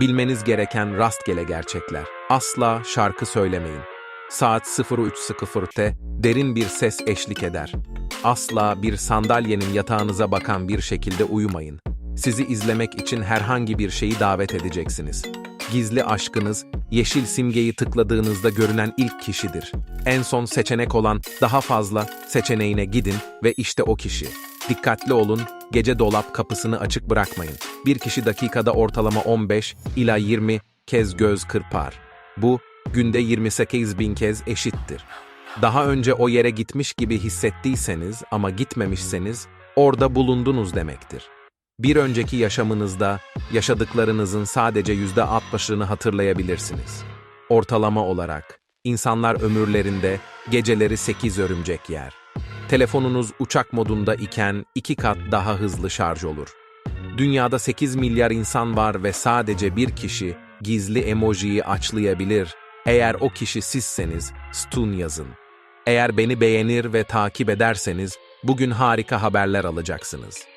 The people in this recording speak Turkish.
Bilmeniz gereken rastgele gerçekler. Asla şarkı söylemeyin. Saat 03.00'te derin bir ses eşlik eder. Asla bir sandalyenin yatağınıza bakan bir şekilde uyumayın. Sizi izlemek için herhangi bir şeyi davet edeceksiniz. Gizli aşkınız, yeşil simgeyi tıkladığınızda görünen ilk kişidir. En son seçenek olan daha fazla seçeneğine gidin ve işte o kişi. Dikkatli olun, gece dolap kapısını açık bırakmayın. Bir kişi dakikada ortalama 15 ila 20 kez göz kırpar. Bu, günde 28 bin kez eşittir. Daha önce o yere gitmiş gibi hissettiyseniz ama gitmemişseniz, orada bulundunuz demektir. Bir önceki yaşamınızda yaşadıklarınızın sadece yüzde 60'ını hatırlayabilirsiniz. Ortalama olarak, insanlar ömürlerinde geceleri 8 örümcek yer. Telefonunuz uçak modunda iken iki kat daha hızlı şarj olur. Dünyada 8 milyar insan var ve sadece bir kişi gizli emojiyi açlayabilir. Eğer o kişi sizseniz, stun yazın. Eğer beni beğenir ve takip ederseniz, bugün harika haberler alacaksınız.